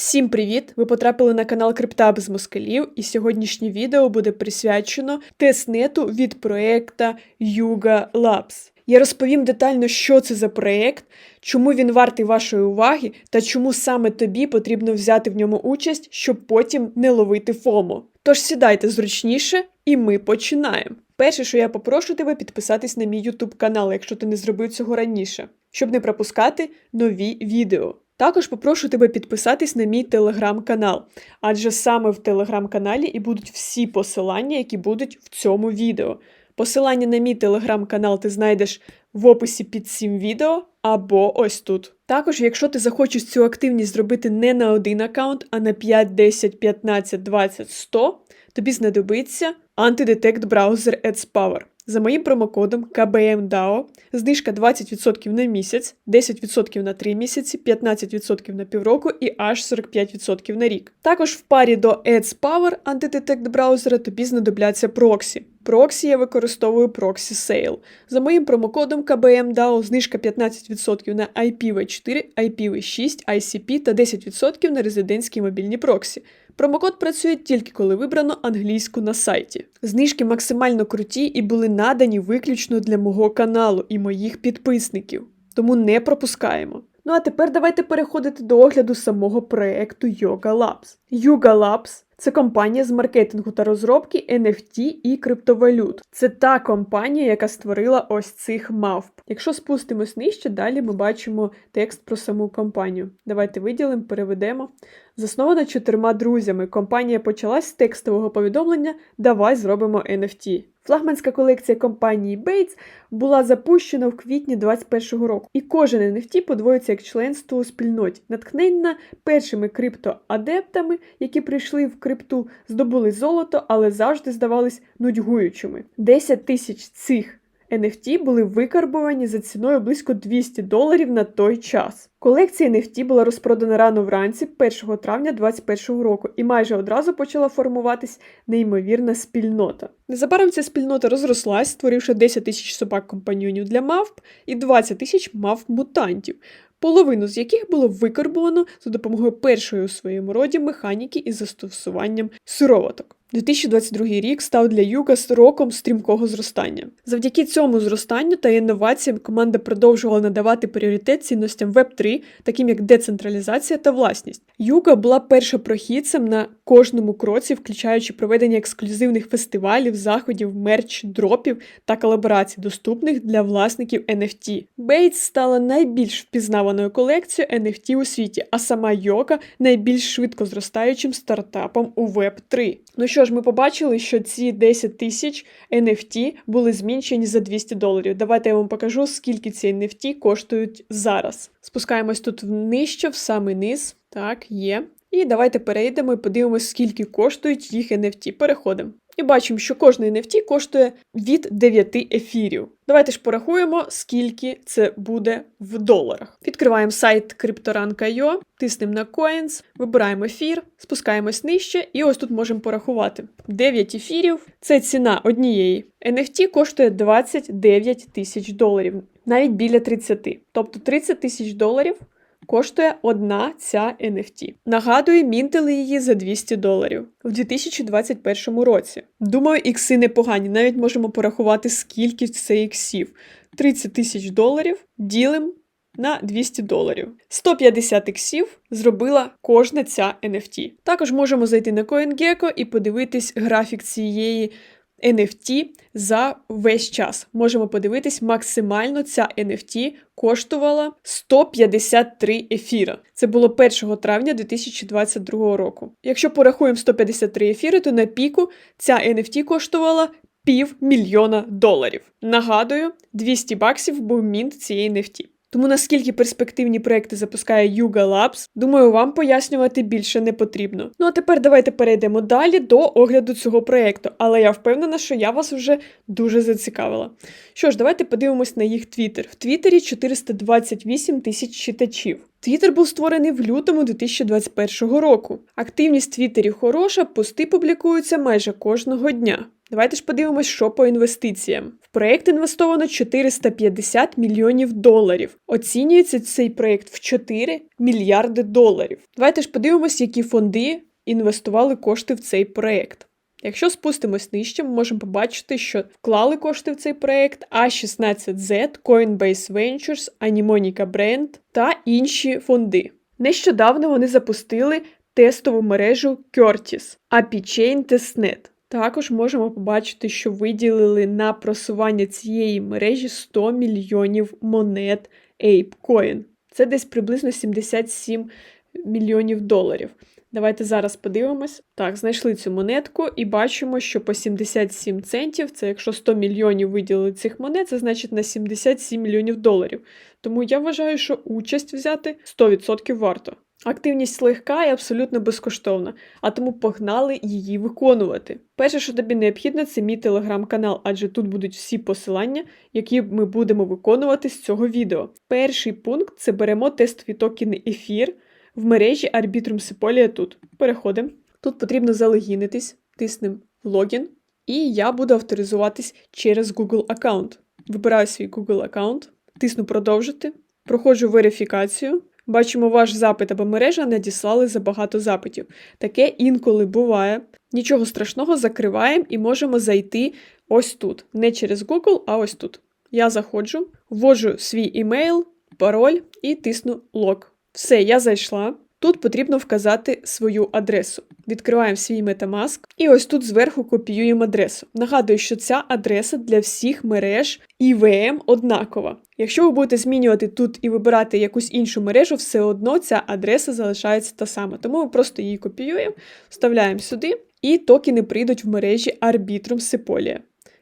Всім привіт! Ви потрапили на канал Крипта без москалів, і сьогоднішнє відео буде присвячено тестнету від проекта Yuga Labs. Я розповім детально, що це за проєкт, чому він вартий вашої уваги та чому саме тобі потрібно взяти в ньому участь, щоб потім не ловити ФОМО. Тож сідайте зручніше, і ми починаємо. Перше, що я попрошу тебе підписатись на мій YouTube канал, якщо ти не зробив цього раніше, щоб не пропускати нові відео. Також попрошу тебе підписатись на мій телеграм-канал, адже саме в телеграм-каналі і будуть всі посилання, які будуть в цьому відео. Посилання на мій телеграм-канал ти знайдеш в описі під цим відео або ось тут. Також, якщо ти захочеш цю активність зробити не на один аккаунт, а на 5, 10, 15, 20, 100, тобі знадобиться антидетект браузер AdsPower. За моїм промокодом KBMDAO знижка 20% на місяць, 10% на 3 місяці, 15% на півроку і аж 45% на рік. Також в парі до AdsPower антидетект браузера тобі знадобляться проксі. Проксі я використовую Proxy Sale. За моїм промокодом KBMDAO знижка 15% на IPv4, IPv6, ICP та 10% на резидентські мобільні проксі. Промокод працює тільки коли вибрано англійську на сайті. Знижки максимально круті і були надані виключно для мого каналу і моїх підписників, тому не пропускаємо. Ну а тепер давайте переходити до огляду самого проекту Yoga Labs. Yoga Labs це компанія з маркетингу та розробки NFT і криптовалют. Це та компанія, яка створила ось цих мавп. Якщо спустимось нижче, далі ми бачимо текст про саму компанію. Давайте виділимо, переведемо. Заснована чотирма друзями. Компанія почалась з текстового повідомлення Давай зробимо NFT. Флагманська колекція компанії Bates була запущена в квітні 2021 року, і кожен NFT подвоїться як членство у спільноті, натхненна першими криптоадептами, які прийшли в крипту, здобули золото, але завжди здавались нудьгуючими. 10 тисяч цих NFT були викарбовані за ціною близько 200 доларів на той час. Колекція NFT була розпродана рано вранці 1 травня 2021 року, і майже одразу почала формуватись неймовірна спільнота. Незабаром ця спільнота розрослась, створивши 10 тисяч собак компаньйонів для мавп і 20 тисяч мавп-мутантів. Половину з яких було викарбовано за допомогою першої у своєму роді механіки із застосуванням сироваток. 2022 рік став для Югас роком стрімкого зростання. Завдяки цьому зростанню та інноваціям команда продовжувала надавати пріоритет цінностям Web3, таким як децентралізація та власність. Юга була першопрохідцем на кожному кроці, включаючи проведення ексклюзивних фестивалів, заходів, мерч, дропів та колаборацій, доступних для власників NFT. Bates стала найбільш впізнаваною колекцією NFT у світі, а сама Йока найбільш швидко зростаючим стартапом у Web3. Ну що ж, ми побачили, що ці 10 тисяч NFT були змінчені за 200 доларів. Давайте я вам покажу, скільки ці NFT коштують зараз. Спускаємось тут нижче, в самий низ. Так, є. І давайте перейдемо і подивимось, скільки коштують їх NFT. Переходимо. І бачимо, що кожний NFT коштує від 9 ефірів. Давайте ж порахуємо, скільки це буде в доларах. Відкриваємо сайт Cryptorank.io, тиснемо на Coins, вибираємо ефір, спускаємось нижче, і ось тут можемо порахувати. 9 ефірів це ціна однієї. NFT коштує 29 тисяч доларів, навіть біля 30. Тобто 30 тисяч доларів. Коштує одна ця NFT. Нагадую, мінтили її за 200 доларів в 2021 році. Думаю, ікси непогані, навіть можемо порахувати, скільки це іксів. 30 тисяч доларів ділимо на 200 доларів. 150 іксів зробила кожна ця NFT. Також можемо зайти на CoinGecko і подивитись графік цієї NFT за весь час. Можемо подивитись, максимально ця NFT коштувала 153 ефіра. Це було 1 травня 2022 року. Якщо порахуємо 153 ефіри, то на піку ця NFT коштувала півмільйона доларів. Нагадую, 200 баксів був мінт цієї NFT. Тому наскільки перспективні проекти запускає Yuga Labs, думаю, вам пояснювати більше не потрібно. Ну а тепер давайте перейдемо далі до огляду цього проекту, але я впевнена, що я вас вже дуже зацікавила. Що ж, давайте подивимось на їх твіттер. В Твіттері 428 тисяч читачів. Твіттер був створений в лютому 2021 року. Активність в Твіттері хороша, пости публікуються майже кожного дня. Давайте ж подивимось, що по інвестиціям. В проєкт інвестовано 450 мільйонів доларів. Оцінюється цей проєкт в 4 мільярди доларів. Давайте ж подивимось, які фонди інвестували кошти в цей проєкт. Якщо спустимось нижче, ми можемо побачити, що вклали кошти в цей проєкт A16Z, Coinbase Ventures, Animonica Brand та інші фонди. Нещодавно вони запустили тестову мережу Curtis, API Chain Testnet. Також можемо побачити, що виділили на просування цієї мережі 100 мільйонів монет ApeCoin. Це десь приблизно 77 мільйонів доларів. Давайте зараз подивимось. Так, знайшли цю монетку і бачимо, що по 77 центів, це якщо 100 мільйонів виділили цих монет, це значить на 77 мільйонів доларів. Тому я вважаю, що участь взяти 100% варто. Активність легка і абсолютно безкоштовна, а тому погнали її виконувати. Перше, що тобі необхідно, це мій телеграм-канал, адже тут будуть всі посилання, які ми будемо виконувати з цього відео. Перший пункт це беремо тестові токени ефір в мережі Arbitrum Sepolia тут. Переходимо. Тут потрібно залогінитись, тиснемо логін, і я буду авторизуватись через Google аккаунт. Вибираю свій Google аккаунт, тисну продовжити, проходжу верифікацію. Бачимо, ваш запит або мережа надіслали забагато запитів. Таке інколи буває. Нічого страшного, закриваємо і можемо зайти ось тут. Не через Google, а ось тут. Я заходжу, вводжу свій імейл, пароль і тисну лог. Все, я зайшла. Тут потрібно вказати свою адресу. Відкриваємо свій Metamask і ось тут зверху копіюємо адресу. Нагадую, що ця адреса для всіх мереж IVM однакова. Якщо ви будете змінювати тут і вибирати якусь іншу мережу, все одно ця адреса залишається та сама. Тому ми просто її копіюємо, вставляємо сюди, і токени прийдуть в мережі Arbitrum Sepolia.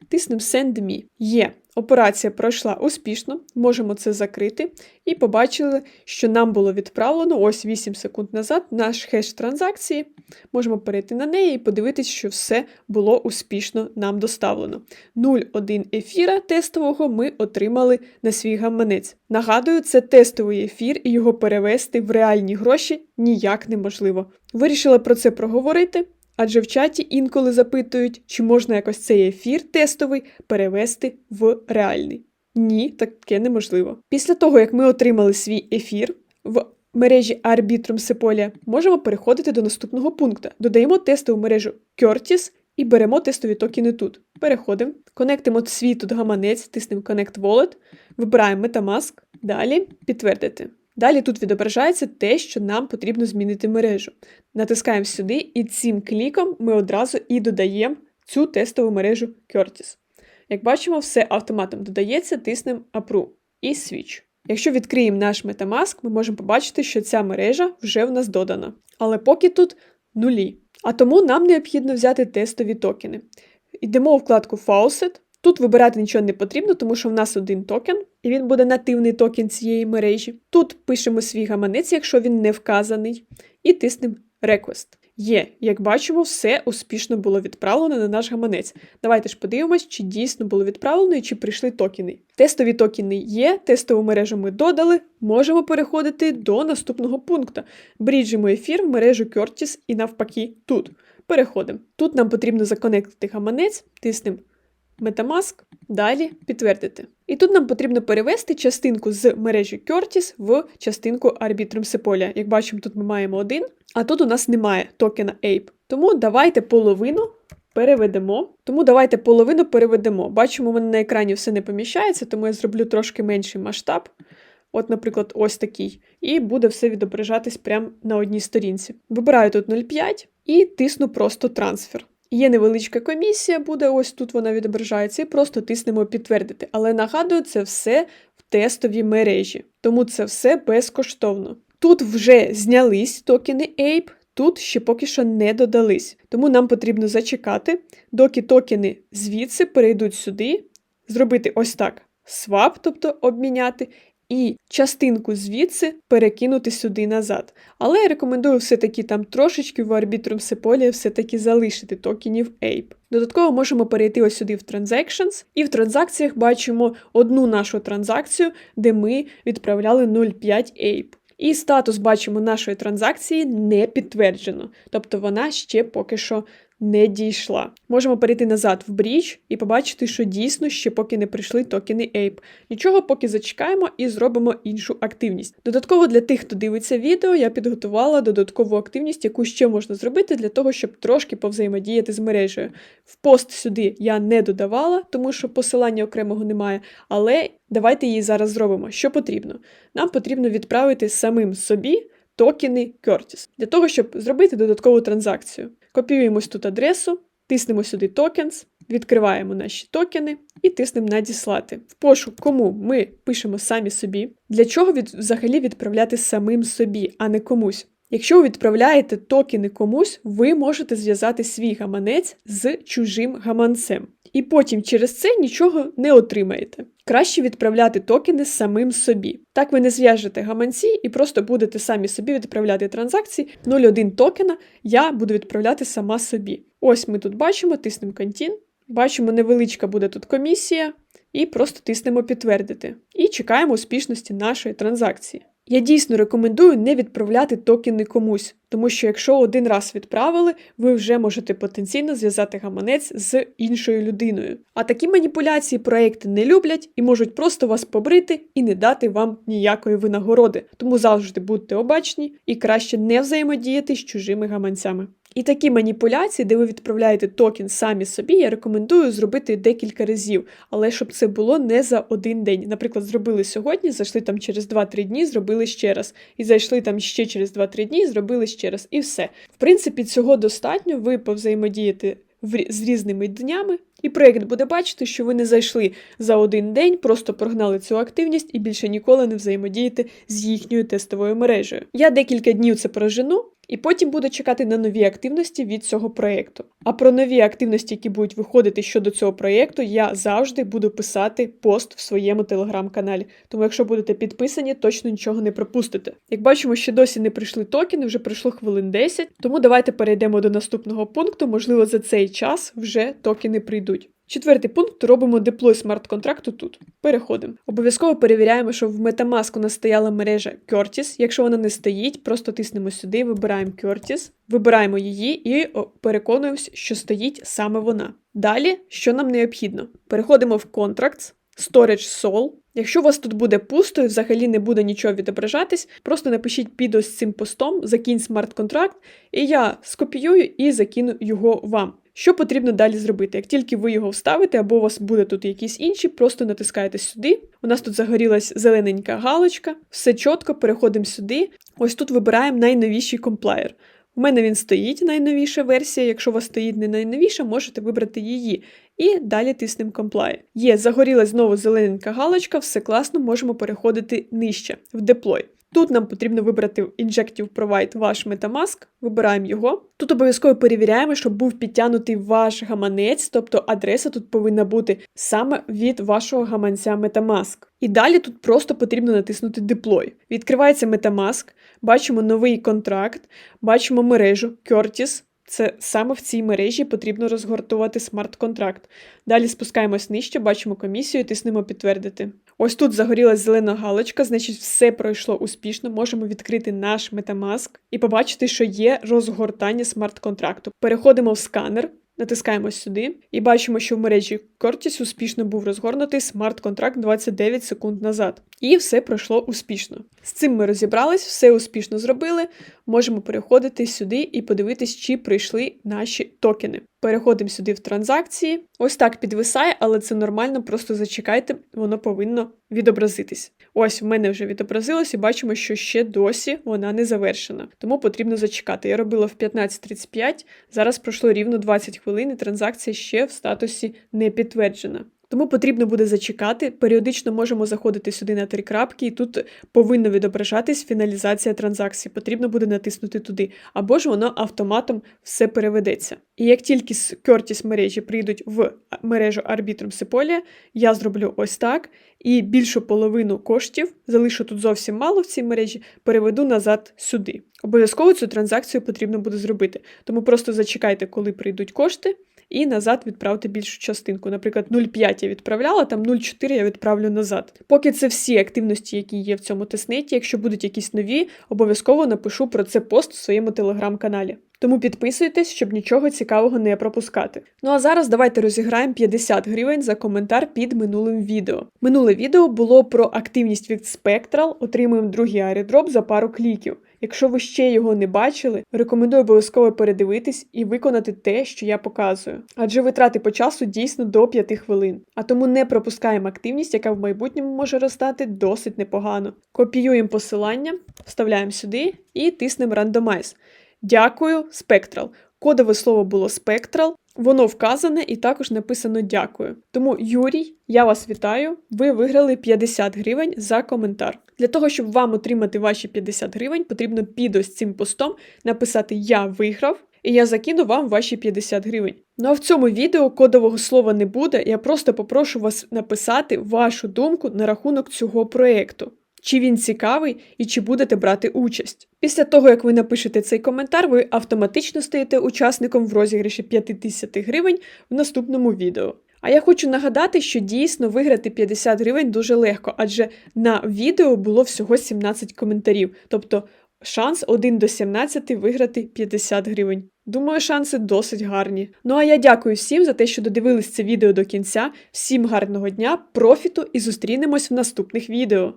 Тиснемо Send Me. Є. Операція пройшла успішно, можемо це закрити, і побачили, що нам було відправлено ось 8 секунд назад наш хеш транзакції. Можемо перейти на неї і подивитись, що все було успішно нам доставлено. 0,1 ефіра тестового ми отримали на свій гаманець. Нагадую, це тестовий ефір, і його перевести в реальні гроші ніяк неможливо. Вирішила про це проговорити. Адже в чаті інколи запитують, чи можна якось цей ефір тестовий перевести в реальний. Ні, таке неможливо. Після того, як ми отримали свій ефір в мережі Arbitrum Sepolia, можемо переходити до наступного пункту. Додаємо тестову мережу Curtis і беремо тестові токени тут. Переходимо, конектимо свій тут гаманець, тиснемо Connect Wallet, вибираємо Metamask, далі підтвердити. Далі тут відображається те, що нам потрібно змінити мережу. Натискаємо сюди, і цим кліком ми одразу і додаємо цю тестову мережу Curtis. Як бачимо, все автоматом додається, тиснемо Approve і Switch. Якщо відкриємо наш Metamask, ми можемо побачити, що ця мережа вже в нас додана. Але поки тут нулі. А тому нам необхідно взяти тестові токени. Йдемо у вкладку Faucet, Тут вибирати нічого не потрібно, тому що в нас один токен, і він буде нативний токен цієї мережі. Тут пишемо свій гаманець, якщо він не вказаний, і тиснемо Request. Є, як бачимо, все успішно було відправлено на наш гаманець. Давайте ж подивимось, чи дійсно було відправлено і чи прийшли токени. Тестові токени є, тестову мережу ми додали, можемо переходити до наступного пункту. Бріджимо ефір в мережу Curtis і навпаки тут. Переходимо. Тут нам потрібно законектити гаманець, тиснемо Metamask, далі підтвердити. І тут нам потрібно перевести частинку з мережі Curtis в частинку Arbitrum Sepolia. Як бачимо, тут ми маємо один, а тут у нас немає токена Ape. Тому давайте половину переведемо. Тому давайте половину переведемо. Бачимо, у мене на екрані все не поміщається, тому я зроблю трошки менший масштаб. От, наприклад, ось такий. І буде все відображатись прямо на одній сторінці. Вибираю тут 0,5 і тисну просто трансфер. Є невеличка комісія, буде ось тут вона відображається, і просто тиснемо підтвердити. Але нагадую, це все в тестовій мережі, тому це все безкоштовно. Тут вже знялись токени Ape, тут ще поки що не додались. Тому нам потрібно зачекати, доки токени звідси перейдуть сюди, зробити ось так: свап, тобто обміняти, і частинку звідси перекинути сюди назад. Але я рекомендую все-таки там трошечки в Arbitrum Sepolia все-таки залишити токенів Ape. Додатково можемо перейти ось сюди в Transactions, і в транзакціях бачимо одну нашу транзакцію, де ми відправляли 0,5 Ape. І статус бачимо нашої транзакції не підтверджено, тобто вона ще поки що не дійшла. Можемо перейти назад в бріч і побачити, що дійсно ще поки не прийшли токени Ape. Нічого, поки зачекаємо і зробимо іншу активність. Додатково для тих, хто дивиться відео, я підготувала додаткову активність, яку ще можна зробити для того, щоб трошки повзаємодіяти з мережею. В пост сюди я не додавала, тому що посилання окремого немає, але давайте її зараз зробимо. Що потрібно? Нам потрібно відправити самим собі токени Curtis для того, щоб зробити додаткову транзакцію. Копіюємо тут адресу, тиснемо сюди токенс, відкриваємо наші токени і тиснемо надіслати. В пошук, кому ми пишемо самі собі. Для чого від, взагалі відправляти самим собі, а не комусь. Якщо ви відправляєте токени комусь, ви можете зв'язати свій гаманець з чужим гаманцем. І потім через це нічого не отримаєте. Краще відправляти токени самим собі. Так ви не зв'яжете гаманці і просто будете самі собі відправляти транзакції. 0,1 токена я буду відправляти сама собі. Ось ми тут бачимо, тиснемо Continue. Бачимо, невеличка буде тут комісія, і просто тиснемо підтвердити. І чекаємо успішності нашої транзакції. Я дійсно рекомендую не відправляти токени комусь, тому що якщо один раз відправили, ви вже можете потенційно зв'язати гаманець з іншою людиною. А такі маніпуляції проекти не люблять і можуть просто вас побрити і не дати вам ніякої винагороди. Тому завжди будьте обачні і краще не взаємодіяти з чужими гаманцями. І такі маніпуляції, де ви відправляєте токен самі собі, я рекомендую зробити декілька разів, але щоб це було не за один день. Наприклад, зробили сьогодні, зайшли там через 2-3 дні, зробили ще раз. І зайшли там ще через 2-3 дні, зробили ще раз. І все. В принципі, цього достатньо, ви повзаємодієте з різними днями, і проєкт буде бачити, що ви не зайшли за один день, просто прогнали цю активність і більше ніколи не взаємодієте з їхньою тестовою мережею. Я декілька днів це прожену. І потім буду чекати на нові активності від цього проєкту. А про нові активності, які будуть виходити щодо цього проєкту, я завжди буду писати пост в своєму телеграм-каналі. Тому, якщо будете підписані, точно нічого не пропустите. Як бачимо, ще досі не прийшли токени, вже пройшло хвилин 10. Тому давайте перейдемо до наступного пункту. Можливо, за цей час вже токени прийдуть. Четвертий пункт робимо деплой смарт-контракту тут. Переходимо. Обов'язково перевіряємо, що в Metamask у нас стояла мережа Curtis. Якщо вона не стоїть, просто тиснемо сюди, вибираємо Curtis, вибираємо її і переконуємося, що стоїть саме вона. Далі, що нам необхідно? Переходимо в Contracts, Storage Sol. Якщо у вас тут буде пусто і взагалі не буде нічого відображатись, просто напишіть під ось цим постом закінь смарт-контракт, і я скопіюю і закину його вам. Що потрібно далі зробити? Як тільки ви його вставите, або у вас буде тут якісь інші, просто натискаєте сюди. У нас тут загорілась зелененька галочка, все чітко, переходимо сюди. Ось тут вибираємо найновіший комплаєр. У мене він стоїть найновіша версія. Якщо у вас стоїть не найновіша, можете вибрати її. І далі тиснемо Comply. Є, загорілась знову зелененька галочка, все класно, можемо переходити нижче в Deploy. Тут нам потрібно вибрати Injective Provide ваш Metamask, вибираємо його. Тут обов'язково перевіряємо, щоб був підтягнутий ваш гаманець, тобто адреса тут повинна бути саме від вашого гаманця Metamask. І далі тут просто потрібно натиснути Deploy. Відкривається Metamask, бачимо новий контракт, бачимо мережу Curtis. Це саме в цій мережі потрібно розгортувати смарт-контракт. Далі спускаємось нижче, бачимо комісію, тиснемо підтвердити. Ось тут загорілась зелена галочка, значить, все пройшло успішно. Можемо відкрити наш Metamask і побачити, що є розгортання смарт-контракту. Переходимо в сканер. Натискаємо сюди і бачимо, що в мережі Curtis успішно був розгорнутий смарт-контракт 29 секунд назад. І все пройшло успішно. З цим ми розібрались, все успішно зробили. Можемо переходити сюди і подивитись, чи прийшли наші токени. Переходимо сюди в транзакції. Ось так підвисає, але це нормально, просто зачекайте, воно повинно відобразитись. Ось в мене вже відобразилось і бачимо, що ще досі вона не завершена. Тому потрібно зачекати. Я робила в 15.35, зараз пройшло рівно 20 хвилин, і транзакція ще в статусі не підтверджена. Тому потрібно буде зачекати. Періодично можемо заходити сюди на три крапки, і тут повинна відображатись фіналізація транзакції. Потрібно буде натиснути туди, або ж воно автоматом все переведеться. І як тільки з мережі прийдуть в мережу Arbitrum Sepolia, я зроблю ось так. І більшу половину коштів залишу тут зовсім мало в цій мережі, переведу назад сюди. Обов'язково цю транзакцію потрібно буде зробити. Тому просто зачекайте, коли прийдуть кошти. І назад відправте більшу частинку. Наприклад, 0,5 я відправляла, там 0,4 я відправлю назад. Поки це всі активності, які є в цьому тестнеті. Якщо будуть якісь нові, обов'язково напишу про це пост у своєму телеграм-каналі. Тому підписуйтесь, щоб нічого цікавого не пропускати. Ну а зараз давайте розіграємо 50 гривень за коментар під минулим відео. Минуле відео було про активність від Spectral, отримуємо другий арідроп за пару кліків. Якщо ви ще його не бачили, рекомендую обов'язково передивитись і виконати те, що я показую. Адже витрати по часу дійсно до 5 хвилин. А тому не пропускаємо активність, яка в майбутньому може розстати досить непогано. Копіюємо посилання, вставляємо сюди і тиснемо Randomize. Дякую, Spectral. Кодове слово було Spectral. Воно вказане і також написано дякую. Тому, Юрій, я вас вітаю. Ви виграли 50 гривень за коментар. Для того, щоб вам отримати ваші 50 гривень, потрібно під ось цим постом написати Я виграв, і я закину вам ваші 50 гривень. Ну а в цьому відео кодового слова не буде. Я просто попрошу вас написати вашу думку на рахунок цього проєкту. Чи він цікавий і чи будете брати участь. Після того, як ви напишете цей коментар, ви автоматично стаєте учасником в розіграші 50 гривень в наступному відео. А я хочу нагадати, що дійсно виграти 50 гривень дуже легко, адже на відео було всього 17 коментарів, тобто шанс 1 до 17 виграти 50 гривень. Думаю, шанси досить гарні. Ну а я дякую всім за те, що додивились це відео до кінця. Всім гарного дня, профіту і зустрінемось в наступних відео.